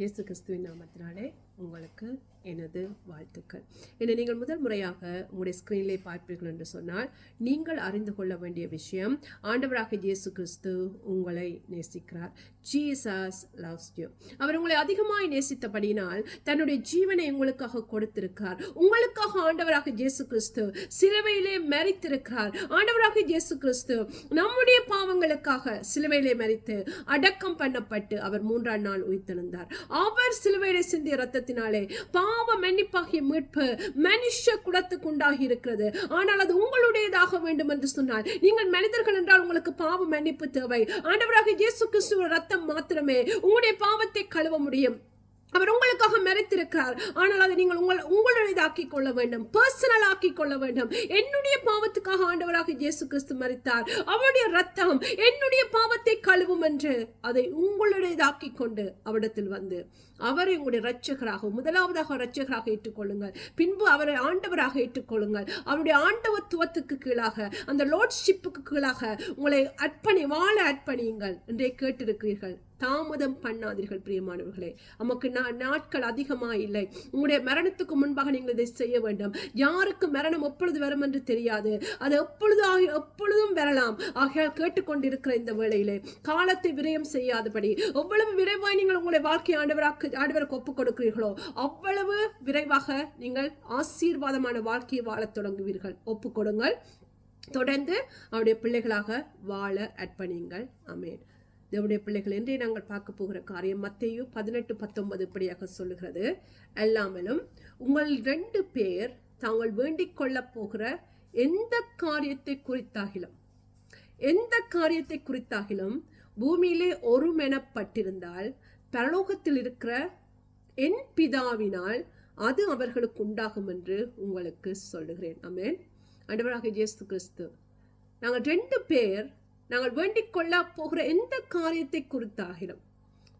இயேசு கிறிஸ்துவின் நாமத்தினாலே உங்களுக்கு எனது வாழ்த்துக்கள். என்னை நீங்கள் முதல் முறையாக உங்களுடைய ஸ்க்ரீனிலே பார்ப்பீர்கள் என்று சொன்னால் நீங்கள் அறிந்து கொள்ள வேண்டிய விஷயம் ஆண்டவராக இயேசு கிறிஸ்து உங்களை நேசிக்கிறார். ஜீசஸ் லவ்ஸ் யூ அவர் உங்களை அதிகமாய் நேசித்தபடியினால் தன்னுடைய ஜீவனை உங்களுக்காக கொடுத்திருக்கிறார். உங்களுக்காக ஆண்டவராக இயேசு கிறிஸ்து சிலுவையிலே மறித்திருக்கிறார் ஆண்டவராக இயேசு கிறிஸ்து நம்முடைய பாவங்களுக்காக சிலுவையிலே மறித்து அடக்கம் பண்ணப்பட்டு அவர் மூன்றாம் நாள் உயிர்த்தெழுந்தார். அவர் சிலுவையிலே சிந்திய ரத்தத்தினாலே பாவ மன்னிப்பாகிய மீட்பு மனுஷ குலத்துக்கு உண்டாகி இருக்கிறது ஆனால் அது உங்களுடையதாக வேண்டும் என்று சொன்னால் நீங்கள் மனிதர்கள் என்றால் உங்களுக்கு பாவ மன்னிப்பு தேவை. ஆண்டவராக இயேசு கிறிஸ்துவ ரத்தம் மாத்திரமே உங்களுடைய பாவத்தை கழுவ முடியும். அவர் உங்களுக்காக மறைத்திருக்கிறார். ஆனால் அதை நீங்கள் உங்கள் உங்களுடையதாக்கிக் கொள்ள வேண்டும். பர்சனல் ஆக்கிக் கொள்ள வேண்டும். என்னுடைய பாவத்துக்காக ஆண்டவராக இயேசு கிறிஸ்து மறித்தார் அவருடைய ரத்தம் என்னுடைய பாவத்தை கழுவும் என்று அதை உங்களுடையதாக்கிக் கொண்டு அவரிடத்தில் வந்து அவரை உங்களுடைய இரட்சகராக முதலாவதாக இரட்சகராக ஏற்றுக்கொள்ளுங்கள். பின்பு அவரை ஆண்டவராக ஏற்றுக்கொள்ளுங்கள். அவருடைய ஆண்டவத்துவத்துக்கு கீழாக அந்த லோட்ஷிப்புக்கு கீழாக உங்களை அர்ப்பணி வாழ அர்ப்பணியுங்கள் என்றே கேட்டிருக்கிறீர்கள். தாமதம் பண்ணாதீர்கள் பிரியமானவர்களே. நமக்கு நா- நாட்கள் அதிகமாக இல்லை உங்களுடைய மரணத்துக்கு முன்பாக நீங்கள் இதை செய்ய வேண்டும். யாருக்கு மரணம் எப்பொழுது வரும் என்று தெரியாது. அது எப்பொழுது ஆகி எப்பொழுதும் வரலாம். ஆகையால் கேட்டுக்கொண்டிருக்கிற இந்த வேளையிலே காலத்தை விரயம் செய்யாதபடி எவ்வளவு விரைவாய் நீங்கள் உங்களுடைய வாழ்க்கை ஆண்டவராக்கு ஆண்டவருக்கு ஒப்புக் கொடுக்கிறீர்களோ அவ்வளவு விரைவாக நீங்கள் ஆசீர்வாதமான வாழ்க்கையை வாழத் தொடங்குவீர்கள். ஒப்புக் கொடுங்கள். தொடர்ந்து அவருடைய பிள்ளைகளாக வாழ அர்ப்பணியுங்கள். அமேன் தேவனுடைய பிள்ளைகள் என்றே நாங்கள் பார்க்க போகிற காரியம் மத்தையும் பதினெட்டு பத்தொன்பது இப்படியாக சொல்லுகிறது. எல்லாமலும் உங்கள் ரெண்டு பேர் தாங்கள் வேண்டிக் கொள்ளப் போகிற எந்த காரியத்தை குறித்தாகிலும் எந்த காரியத்தை குறித்தாகிலும் பூமியிலே ஒருமெனப்பட்டிருந்தால் பரலோகத்தில் இருக்கிற என் பிதாவினால் அது அவர்களுக்கு உண்டாகும் என்று உங்களுக்கு சொல்லுகிறேன். அமேன் ஆண்டவராக இயேசு கிறிஸ்து நாங்கள் ரெண்டு பேர் நாங்கள் வேண்டிக் கொள்ள போகிற எந்த காரியத்தை குறித்தாகிலும்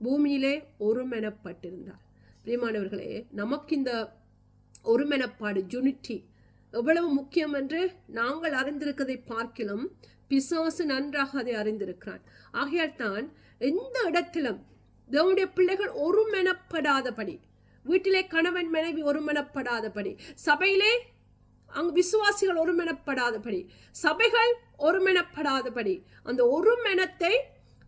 பூமியிலே ஒருமெனப்பட்டிருந்தார். பிரியமானவர்களே நமக்கு இந்த ஒருமெனப்பாடு யூனிட்டி எவ்வளவு முக்கியம் என்று நாங்கள் அறிந்திருக்கதை பார்க்கிலும் பிசாசு நன்றாக அதை அறிந்திருக்கிறான். ஆகையால் தான் எந்த இடத்திலும் தேவனுடைய பிள்ளைகள் ஒருமெனப்படாதபடி வீட்டிலே கணவன் மனைவி ஒருமெனப்படாதபடி சபையிலே அங்கு விசுவாசிகள் ஒருமெனப்படாதபடி சபைகள் ஒருமெனப்படாதபடி அந்த ஒருமெனத்தை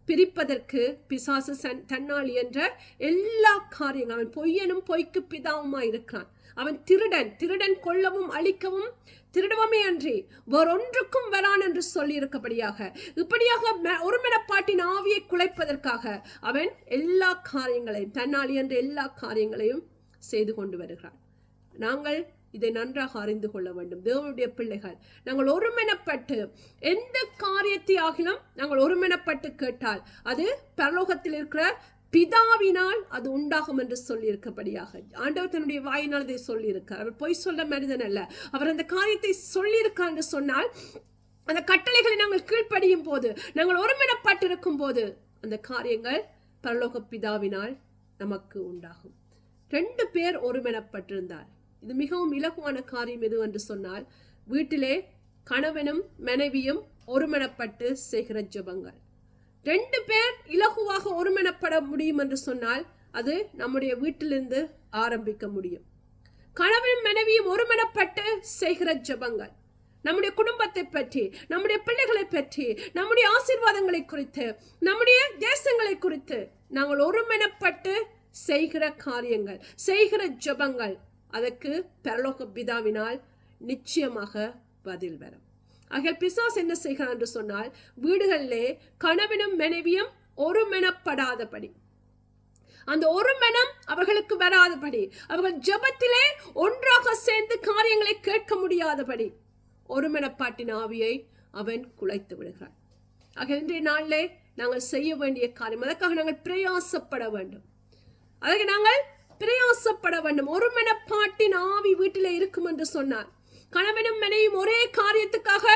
பிரிப்பதற்கு பிசாசு சன் தன்னால் என்ற எல்லா காரியங்களும் அவன் பொய்யனும் பொய்க்கு பிதாவுமாய் இருக்கிறான். அவன் திருடன் திருடன் கொல்லவும் அழிக்கவும் திருடுவமே அன்றி வேறொன்றுக்கும் வரான் என்று சொல்லியிருக்கபடியாக இப்படியாக ம- ஒருமெனப்பாட்டின் ஆவியை குலைப்பதற்காக அவன் எல்லா காரியங்களையும் தன்னால் என்ற எல்லா காரியங்களையும் செய்து கொண்டு வருகிறான். நாங்கள் இதை நன்றாக அறிந்து கொள்ள வேண்டும். தேவனுடைய பிள்ளைகள் நாங்கள் ஒருமெனப்பட்டு எந்த காரியத்தை ஆகிலும் நாங்கள் ஒருமெனப்பட்டு கேட்டால் அது பரலோகத்தில் இருக்கிற பிதாவினால் அது உண்டாகும் என்று சொல்லியிருக்கபடியாக. ஆண்டவர் தன்னுடைய வாயினால் இதை சொல்லியிருக்கார் அவர் பொய் சொல்ல மனிதன் அல்ல. அவர் அந்த காரியத்தை சொல்லியிருக்கார் என்று சொன்னால் அந்த கட்டளைகளை நாங்கள் கீழ்ப்படியும் போது நாங்கள் ஒருமிடப்பட்டிருக்கும் போது அந்த காரியங்கள் பரலோக பிதாவினால் நமக்கு உண்டாகும். ரெண்டு பேர் ஒருமெனப்பட்டிருந்தார் இது மிகவும் இலகுவான காரியம் எது என்று சொன்னால் வீட்டிலே கணவனும் மனைவியும் ஒருமனப்பட்டு செய்கிற ஜெபங்கள். ரெண்டு பேர் இலகுவாக ஒருமனப்பட முடியும் என்று சொன்னால் அது நம்முடைய வீட்டிலிருந்து ஆரம்பிக்க முடியும். கணவனும் மனைவியும் ஒருமனப்பட்டு செய்கிற ஜெபங்கள். நம்முடைய குடும்பத்தை பற்றி நம்முடைய பிள்ளைகளை பற்றி நம்முடைய ஆசீர்வாதங்களை குறித்து நம்முடைய தேசங்களை குறித்து நாங்கள் ஒருமனப்பட்டு செய்கிற காரியங்கள் செய்கிற ஜெபங்கள். அதற்கு பரலோக பிதாவினால் நிச்சயமாக பதில் வரும். ஆக பிசாஸ் என்ன செய்கிறான் என்று சொன்னால் வீடுகளிலே கணவனும் மனைவியும் ஒருமெனப்படாதபடி. அந்த ஒரு மனம் அவர்களுக்கு வராதபடி. அவர்கள் ஜெபத்திலே ஒன்றாக சேர்ந்து காரியங்களை கேட்க முடியாதபடி. ஒருமெனப்பாட்டின் ஆவியை அவன் குலைத்து விடுகிறான். ஆக இன்றைய நாளிலே நாங்கள் செய்ய வேண்டிய காரியம் அதற்காக நாங்கள் பிரயாசப்பட வேண்டும். அதற்கு நாங்கள் பிரயாசப்பட வேண்டும். ஒரு மனப்பாட்டின் ஆவி வீட்டிலே இருக்கும் என்று சொன்னார். கணவனும் மனையும் ஒரே காரியத்துக்காக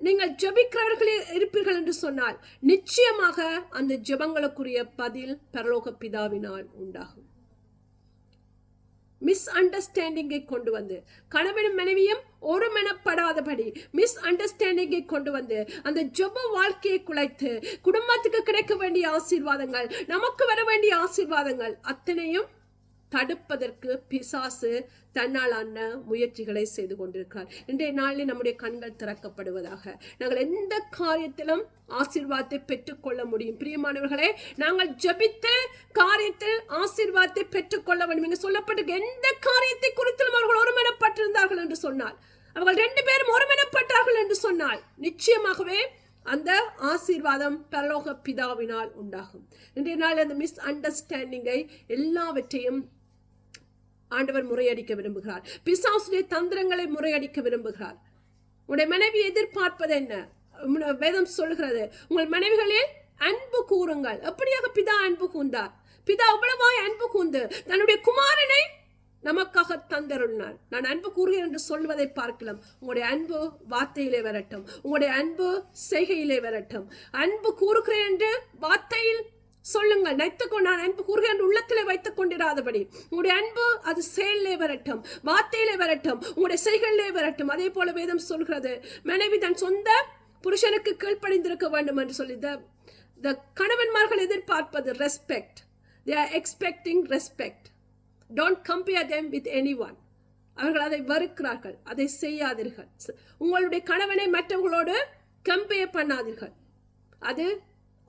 நீங்கள் ஜபிக்கிறவர்களே இருப்பீர்கள் என்று சொன்னால் நிச்சயமாக அந்த ஜெபங்களுக்குரிய பதில் பரலோக பிதாவினால் உண்டாகும். மிஸ் அண்டர்ஸ்டாண்டிங்கை கொண்டு வந்து கணவனும் மனைவியும் ஒருமனப்படாதபடி மிஸ் அண்டர்ஸ்டாண்டிங்கை கொண்டு வந்து அந்த ஜெப வாழ்க்கையை குலைத்து குடும்பத்துக்கு கிடைக்க வேண்டிய ஆசீர்வாதங்கள் நமக்கு வர வேண்டிய ஆசீர்வாதங்கள் அத்தனையும் தடுப்பதற்கு பிசாசு தன்னாலான முயற்சிகளை செய்து கொண்டிருக்கிறார். இன்றைய நாளில் நம்முடைய கண்கள் திறக்கப்படுவதாக. நாங்கள் எந்த காரியத்திலும் ஆசீர்வாதத்தை பெற்றுக்கொள்ள முடியும். பிரியமானவர்களே நாங்கள் ஜெபித்து காரியத்தில் ஆசீர்வாதத்தை பெற்றுக்கொள்ள வேண்டும். என்று சொல்லப்பட்டு எந்த காரியத்தை குறித்திலும் அவர்கள் ஒருமனப்பட்டிருந்தார்கள் என்று சொன்னால் அவர்கள் ரெண்டு பேரும் ஒருமனப்பட்டார்கள் என்று சொன்னால் நிச்சயமாகவே அந்த ஆசீர்வாதம் பரலோக பிதாவினால் உண்டாகும். இன்றைய நாள் அந்த மிஸ் அண்டர்ஸ்டாண்டிங்கை எல்லாவற்றையும் ஆண்டவர் முறையடிக்க விரும்புகிறார். பிசாசுடைய தந்திரங்களை முறையடிக்க விரும்புகிறார். உங்களுடைய மனைவி எதிர்பார்ப்பது என்ன? வேதம் சொல்கிறது உங்கள் மனைவிகளில் அன்பு கூறுங்கள். எப்படியாக பிதா அன்பு கூர்ந்தார்? பிதா அவ்வளவாய் அன்பு கூர்ந்து தன்னுடைய குமாரனை நமக்காக தந்தருள்னார். நான் அன்பு கூறுகிறேன் என்று சொல்வதை பார்க்கலாம். உங்களுடைய அன்பு வார்த்தையிலே வரட்டும். உங்களுடைய அன்பு செய்கையிலே வரட்டும். அன்பு கூறுகிறேன் என்று வார்த்தையில் சொல்லுங்கள். நைத்துக்கோ நான் அன்பு கூறுகிறேன் உள்ளத்தில் உள்ளத்திலே வைத்துக் கொண்டிராதபடி. உங்களுடைய அன்பு அது செயலிலே வரட்டும் வார்த்தையிலே வரட்டும் உங்களுடைய செய்களிலே வரட்டும். அதே போல வேதம் சொல்கிறது மனைவி தன் சொந்த புருஷனுக்கு கீழ்ப்படைந்திருக்க வேண்டும் என்று சொல்லி த த கணவன்மார்கள் எதிர்பார்ப்பது respect they are expecting respect don't compare them with anyone அவர்கள் அதை வெறுக்கிறார்கள் அதை செய்யாதீர்கள். உங்களுடைய கணவனை மற்றவர்களோடு கம்பேர் பண்ணாதீர்கள். அது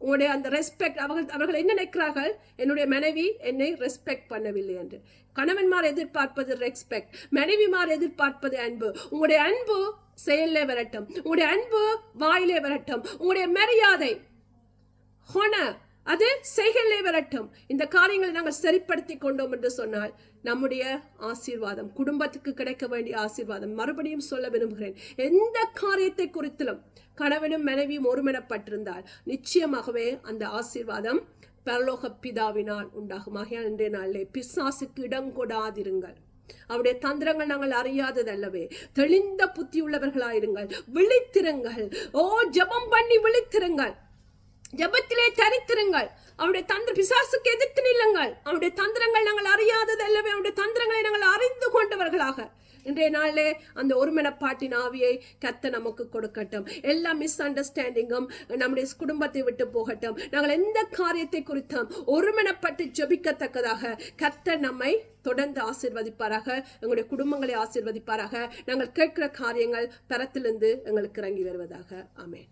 உங்களுடைய அந்த ரெஸ்பெக்ட் அவர்கள் அவர்கள் என்ன நினைக்கிறார்கள்? என்னுடைய மனைவி என்னை ரெஸ்பெக்ட் பண்ணவில்லை என்று. கணவன்மார் எதிர்பார்ப்பது ரெஸ்பெக்ட் மனைவிமார் எதிர்பார்ப்பது அன்பு. உங்களுடைய அன்பு செயலே வரட்டும். உங்களுடைய அன்பு வாயிலே வரட்டும். உங்களுடைய மரியாதை ஹொன அது செய்கையிலே வரட்டும். இந்த காரியங்களை நாங்கள் சரிப்படுத்தி கொண்டோம் என்று சொன்னால் நம்முடைய ஆசீர்வாதம் குடும்பத்துக்கு கிடைக்க வேண்டிய ஆசீர்வாதம் மறுபடியும் சொல்ல விரும்புகிறேன். எந்த காரியத்தை குறித்திலும் கணவனும் மனைவியும் ஒருமனப்பட்டிருந்தால் நிச்சயமாகவே அந்த ஆசீர்வாதம் பரலோக பிதாவினால் உண்டாகும். ஆகையால் இன்றைய நாளிலே பிசாசுக்கு இடம் கொடாதிருங்கள். அவருடைய தந்திரங்கள் நாங்கள் அறியாததல்லவே. தெளிந்த புத்தி உள்ளவர்களாயிருங்கள். விழித்திருங்கள். ஓ ஜெபம் பண்ணி விழித்திருங்கள். ஜெபத்திலே தரித்திருங்கள். அவருடைய தந்திர பிசாசுக்கு எதிர்த்து நில்லுங்கள். அவருடைய தந்திரங்கள் நாங்கள் அறியாதது எல்லாமே அவருடைய தந்திரங்களை நாங்கள் அறிந்து கொண்டவர்களாக. இன்றைய நாளிலே அந்த ஒருமனப்பாட்டின் ஆவியை கத்த நமக்கு கொடுக்கட்டும். எல்லா மிஸ் அண்டர்ஸ்டாண்டிங்கும் நம்முடைய குடும்பத்தை விட்டு போகட்டும். நாங்கள் எந்த காரியத்தை குறித்தும் ஒருமனப்பட்டு ஜபிக்கத்தக்கதாக கத்த நம்மை தொடர்ந்து ஆசீர்வதிப்பாராக. எங்களுடைய குடும்பங்களை ஆசிர்வதிப்பாராக. நாங்கள் கேட்கிற காரியங்கள் தரத்திலிருந்து எங்களுக்கு இறங்கி வருவதாக. ஆமென்.